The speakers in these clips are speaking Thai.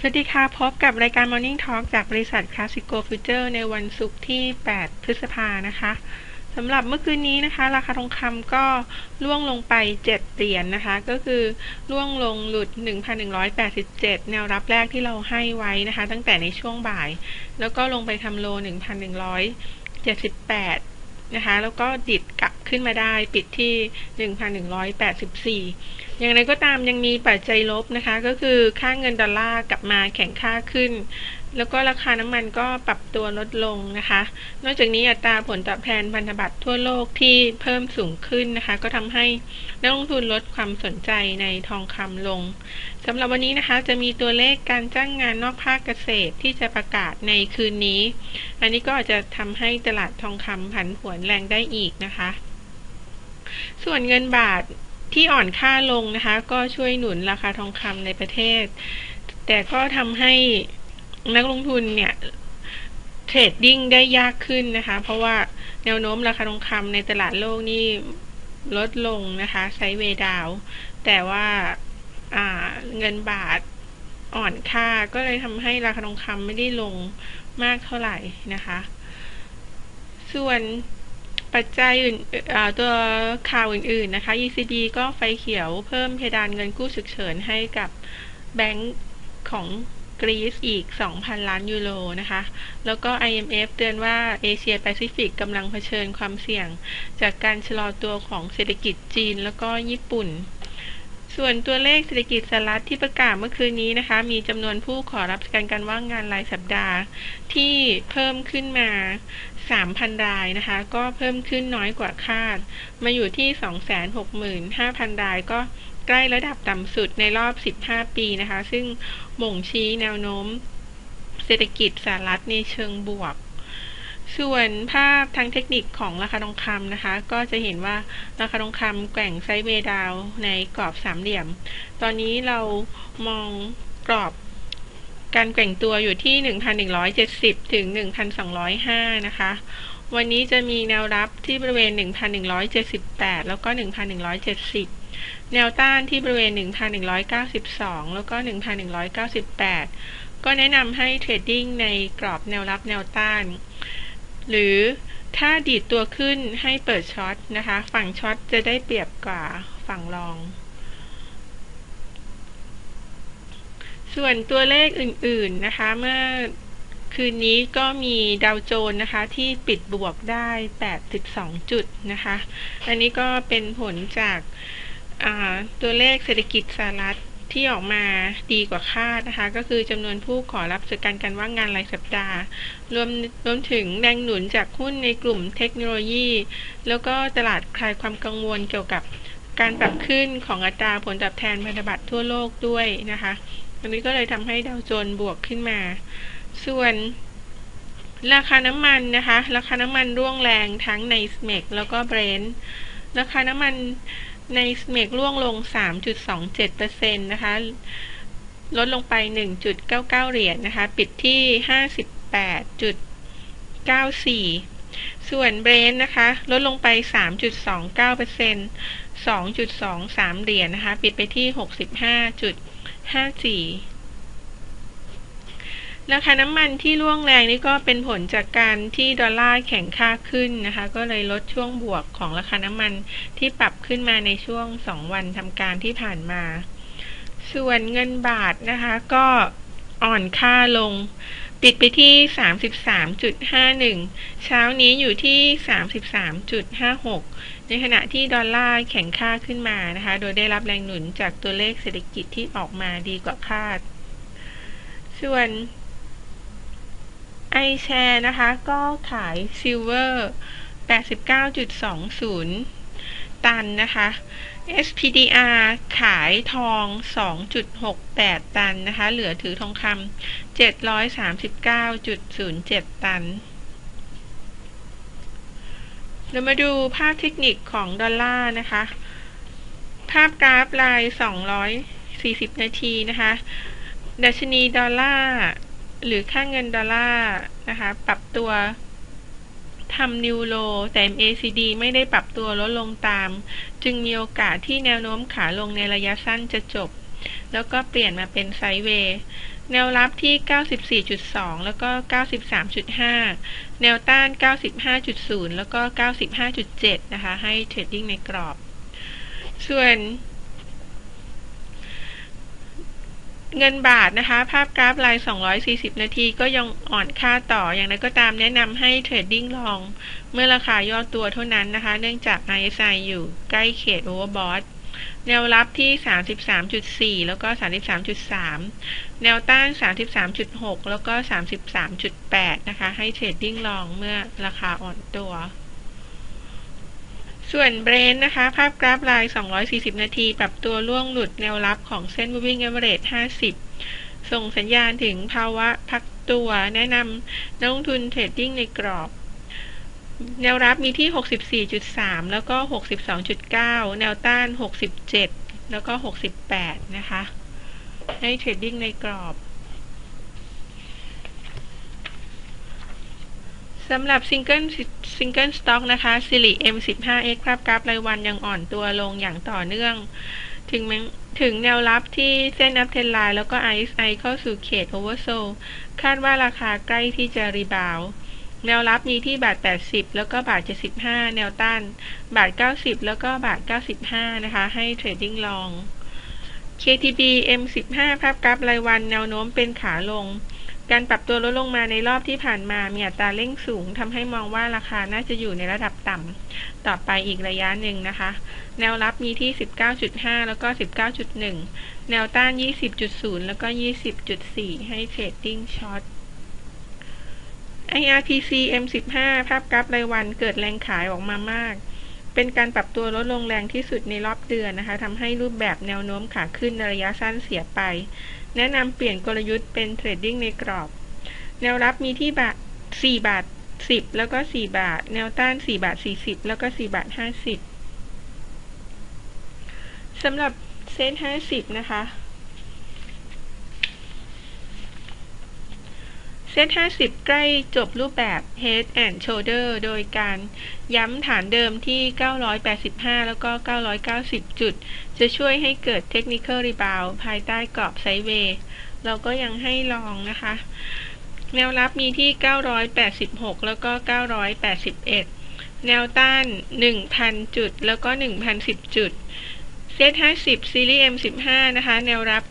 สวัสดีค่ะ พบกับรายการ Morning Talk จากบริษัท Classico Future ในวันศุกร์ที่ 8 พฤษภานะคะสำหรับเมื่อคืนนี้นะคะ ราคาทองคำก็ล่วงลงไป 7 เหรียญนนะคะ ก็คือล่วงลงหลุด 1,187 แนวรับแรกที่เราให้ไว้นะคะ ตั้งแต่ในช่วงบ่าย แล้วก็ลงไปทำโล 1,178 นะคะ แล้วก็ดิดกลับขึ้นมาได้ปิดที่ 1,184 อย่างไรก็ตามยังมีปัจจัยลบนะคะ ก็คือค่าเงินดอลลาร์กลับมาแข็งค่าขึ้น แล้วก็ราคาน้ำมันก็ปรับตัวลดลงนะคะ นอกจากนี้อัตราผลตอบแทนพันธบัตรทั่วโลกที่เพิ่มสูงขึ้นนะคะ ก็ทำให้นักลงทุนลดความสนใจในทองคำลงสำหรับวันนี้นะคะจะมีตัวเลขการจ้างงานนอกภาคเกษตรที่จะประกาศในคืนนี้ อันนี้ก็อาจจะทำให้ตลาดทองคำผันผวนแรงได้อีกนะคะ ส่วนเงินบาท ที่อ่อนค่าลงนะคะ ก็ช่วยหนุนราคาทองคำในประเทศ แต่ก็ทำให้นักลงทุนเนี่ยเทรดดิ้งได้ยากขึ้นนะคะ เพราะว่าแนวโน้มราคาทองคำในตลาดโลกนี่ลดลงนะคะไซเวดาว แต่ว่าเงินบาทอ่อนค่าก็เลยทำให้ราคาทองคำไม่ได้ลงมากเท่าไหร่นะคะ ส่วน ปัจจัยอื่นตัวข่าวอื่นๆนะคะ ECB ก็ไฟเขียวเพิ่มเพดานเงินกู้ฉุกเฉินให้กับแบงก์ของกรีซอีก 2,000 ล้านยูโรนะคะ แล้วก็ IMF เตือนว่าเอเชียแปซิฟิกกำลังเผชิญความเสี่ยง จากการชะลอตัวของเศรษฐกิจจีนแล้วก็ญี่ปุ่น ส่วนตัวเลขเศรษฐกิจสหรัฐที่ประกาศเมื่อคืนนี้นะคะ มีจำนวนผู้ขอรับการการว่างงานรายสัปดาห์ที่เพิ่มขึ้นมา 3,000 รายนะคะ ก็เพิ่มขึ้นน้อยกว่าคาด มาอยู่ที่ 265,000 รายก็ใกล้ระดับต่ำสุดในรอบ 15 ปีนะคะ ซึ่งบ่งชี้แนวโน้มเศรษฐกิจสหรัฐในเชิงบวก ส่วนภาพทางเทคนิคของราคาทองคำนะคะ ก็จะเห็นว่าราคาทองคำแกว่งไซด์เวดาวในกรอบสามเหลี่ยม ตอนนี้เรามองกรอบ การแกว่งตัวอยู่ที่ 1,170 ถึง 1,205 นะคะ วันนี้จะมีแนวรับที่บริเวณ 1,178 แล้วก็ 1,170 แนวต้านที่บริเวณ 1,192 แล้วก็ 1,198 ก็แนะนำให้เทรดดิ้งในกรอบแนวรับแนวต้าน หรือถ้าดีดตัวขึ้นให้เปิดช็อตนะคะ ฝั่งช็อตจะได้เปรียบกว่าฝั่งรอง ส่วนตัวเลขอื่นๆนะคะเมื่อคืนนี้ก็มีดาวโจนนะคะที่ปิดบวกได้ 82 จุดนะคะ อันนี้ก็เป็นผลจากตัวเลขเศรษฐกิจสหรัฐที่ออกมาดีกว่าคาดนะคะ ก็คือจำนวนผู้ขอรับสการการว่างงานรายสัปดาห์ รวมรวมถึงแรงหนุนจากหุ้นในกลุ่มเทคโนโลยี แล้วก็ตลาดคลายความกังวลเกี่ยวกับการปรับขึ้นของอัตราผลตอบแทนพันธบัตรทั่วโลกด้วยนะคะ อันนี้ก็เลยทำให้ดาวโจนบวกขึ้นมา ส่วนราคาน้ำมันนะคะ ราคาน้ำมันร่วงแรงทั้งในสเมกแล้วก็เบรนท์ราคาน้ำมันในสเมกล่วงลง 3.27%นะคะ ลดลงไป 1.99 เหรียญนนะคะ ปิดที่ 58.94 ส่วนเบรนท์นะคะ ลดลงไป 3.29% 2.23 เหรียญนนะคะ ปิดไปที่ 65. 65.54ราคาน้ำมันที่ร่วงแรงนี่ก็เป็นผลจากการที่ดอลลาร์แข็งค่าขึ้นนะคะ ก็เลยลดช่วงบวกของราคาน้ำมันที่ปรับขึ้นมาในช่วง 2 วันทำการที่ผ่านมา ส่วนเงินบาทนะคะก็อ่อนค่าลง ปิดไปที่ 33.51 เช้านี้อยู่ที่ 33.56 ในขณะที่ดอลลาร์แข็งค่าขึ้นมานะคะ โดยได้รับแรงหนุนจากตัวเลขเศรษฐกิจที่ออกมาดีกว่าคาด ส่วนไอแชร์นะคะ ก็ขายซิลเวอร์89.20 ตันนะคะ SPDR ขายทอง 2.68 ตันนะคะ เหลือถือทองคำ739.07 ตัน เรามาดูภาพเทคนิคของดอลลาร์นะคะ ภาพกราฟลาย 240 นาทีนะคะ ดัชนีดอลลาร์หรือค่าเงินดอลลาร์นะคะ ปรับตัว ทำนิวโลแต่ MACD ไม่ได้ปรับตัวลดลงตาม จึงมีโอกาสที่แนวโน้มขาลงในระยะสั้นจะจบ แล้วก็เปลี่ยนมาเป็นไซด์เวย์แนวรับที่ 94.2 แล้วก็ 93.5 แนวต้าน 95.0 แล้วก็ 95.7 นะคะ ให้เทรดดิ้งในกรอบ ส่วน เงินบาทนะคะ ภาพกราฟราย 240 นาทีก็ยังอ่อนค่าต่ออย่างไรก็ตามแนะนำให้เทรดดิ้งลอง เมื่อราคาย่อตัวเท่านั้นนะคะ เนื่องจาก RSI อยู่ใกล้เขตโอเวอร์บอทแนวรับที่ 33.4 แล้วก็ 33.3 แนวต้าน 33.6 แล้วก็ 33.8 นะคะ ให้เทรดดิ้งลองเมื่อราคาอ่อนตัว ส่วนเบรนนะคะ ภาพกราฟราย 240 นาที ปรับตัวล่วงหลุดแนวรับของเส้น moving average 50 ส่งสัญญาณถึงภาวะพักตัวแนะนำนักลงทุนเทรดดิ้งในกรอบ แนวรับมีที่ 64.3 แล้วก็ 62.9 แนวต้าน 67 แล้วก็ 68 นะคะ ให้เทรดดิ้งในกรอบ สำหรับซิงเกิลซิงเกิลสต็อกนะคะสิริ M15X ครับกราฟรายวันยังอ่อนตัวลงอย่างต่อเนื่อง ถึงถึงแนวรับที่เส้นอัพเทนไลน์แล้วก็ RSI เข้าสู่เขตโอเวอร์โซลคาดว่าราคาใกล้ที่จะรีบาวแนวรับมีที่บาท 80 แล้วก็บาท 75 แนวต้าน บาท 90 แล้วก็บาท 95 นะคะ ให้เทรดดิ้งลอง KTB M15 ภาพกราฟรายวันแนวโน้มเป็นขาลง การปรับตัวลดลงมาในรอบที่ผ่านมามีอัตราเร่งสูงทำให้มองว่าราคาน่าจะอยู่ในระดับต่ำต่อไปอีกระยะหนึ่งนะคะ แนวรับมีที่ 19.5 แล้วก็ 19.1 แนวต้าน 20.0 แล้วก็ 20.4 ให้เทรดดิ้งช็อต IRPC M15 ภาพกราฟรายวันเกิดแรงขายออกมามาก เป็นการปรับตัวลดลงแรงที่สุดในรอบเดือนนะคะทำให้รูปแบบแนวโน้มขาขึ้นในระยะสั้นเสียไป แนะนำเปลี่ยนกลยุทธ์เป็นเทรดดิ้งในกรอบ แนวรับมีที่บาท4บาท 10 แล้วก็ 4 บาท แนวต้าน 4 บาท 40 แล้วก็ 4 บาท 50สำหรับเซ็น50 นะคะ ซต50 ใกล้จบรูปแบบ Head and Shoulder โดยการย้ำฐานเดิมที่ 985 แล้วก็ 990 จุด จะช่วยให้เกิด Technical Rebound ภายใต้กรอบไซด์เวย์เราก็ยังให้ลองนะคะ แนวรับมีที่ 986 แล้วก็ 981 แนวต้าน 1,000 จุด แล้วก็ 1,010 จุดเซต50ซีรีส์ M15 นะคะ แนวรับ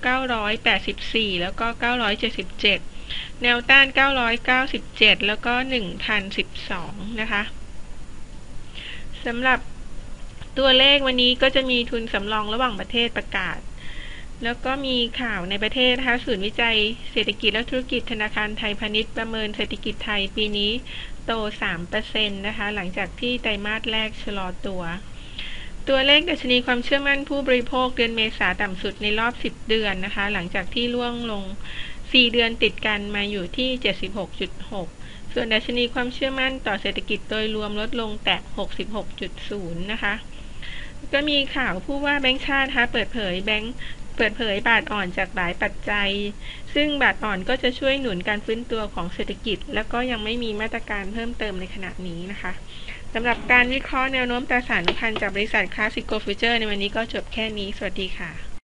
984 แล้วก็ 977 แนวต้าน 997 แล้วก็ 1,012 นะคะสำหรับตัวเลขวันนี้ก็จะมีทุนสำรองระหว่างประเทศประกาศ แล้วก็มีข่าวในประเทศนะคะศูนย์วิจัยเศรษฐกิจและธุรกิจธนาคารไทยพาณิชย์ประเมินเศรษฐกิจไทยปีนี้โต 3%นะคะ หลังจากที่ไตรมาสแรกชะลอตัว ตัวเลขดัชนีความเชื่อมั่นผู้บริโภคเดือนเมษาต่ำสุดในรอบ 10 เดือนนะคะ หลังจากที่ล่วงลง 4 เดือนติดกันมาอยู่ที่ 76.6 ส่วนดัชนีความเชื่อมั่นต่อเศรษฐกิจโดยรวมลดลงแตะ 66.0 นะคะ ก็มีข่าวผู้ว่าแบงค์ชาติคะเปิดเผยแบงค์เปิดเผยบาทอ่อนจากหลายปัจจัย ซึ่งบาทอ่อนก็จะช่วยหนุนการฟื้นตัวของเศรษฐกิจ แล้วก็ยังไม่มีมาตรการเพิ่มเติมในขณะนี้นะคะสำหรับการวิเคราะห์แนวโน้มตราสารพันจากบริษัทคลาสสิโกฟิวเจอร์ในวันนี้ก็จบแค่นี้ สวัสดีค่ะ